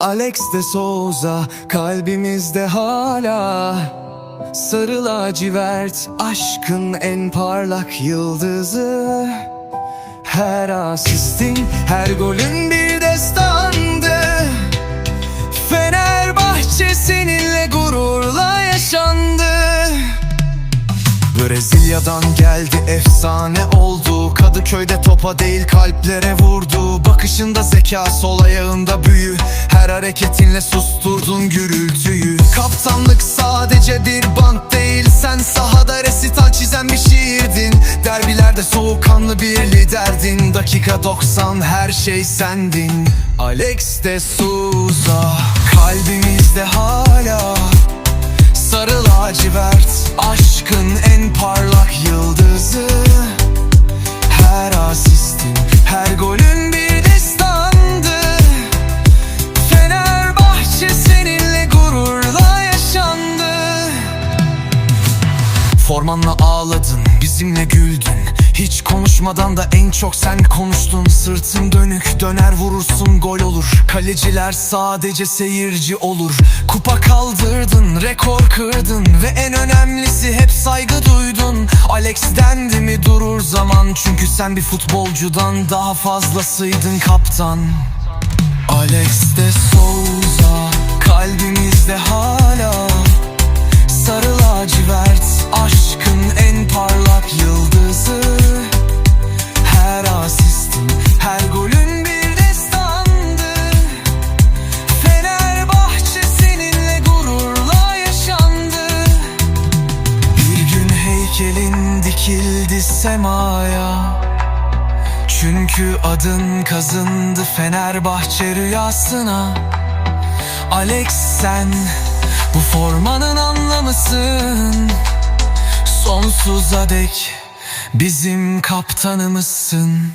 Alex de Souza kalbimizde hala. Sarı lacivert aşkın en parlak yıldızı. Her asistin her golün bir destandı. Fenerbahçe seninle gururla yaşandı. Brezilya'dan geldi efsane oldu. Kadıköy'de topa değil kalplere vurdu. Bakışında zeka sol ayağında büyü hareketinle susturdun gürültüyü. Kaptanlık sadece bir bant değil Sen sahada resital çizen bir şiirdin. Derbilerde soğukkanlı bir liderdin. Dakika 90 her şey sendin. Alex de Souza Kalbimizde hala Sarı lacivert. Aşkın en parlak yıldızı Formanla ağladın, bizimle güldün. Hiç konuşmadan da en çok sen konuştun. Sırtın dönük, döner vurursun gol olur. Kaleciler sadece seyirci olur. Kupa kaldırdın, rekor kırdın Ve en önemlisi hep saygı duydun. Alex dendi mi durur zaman? Çünkü sen bir futbolcudan daha fazlasıydın kaptan. Alex de Souza kalbimizde hala semaya Çünkü adın kazındı Fenerbahçe rüyasına. Alex sen bu formanın anlamısın. Sonsuza dek bizim kaptanımızsın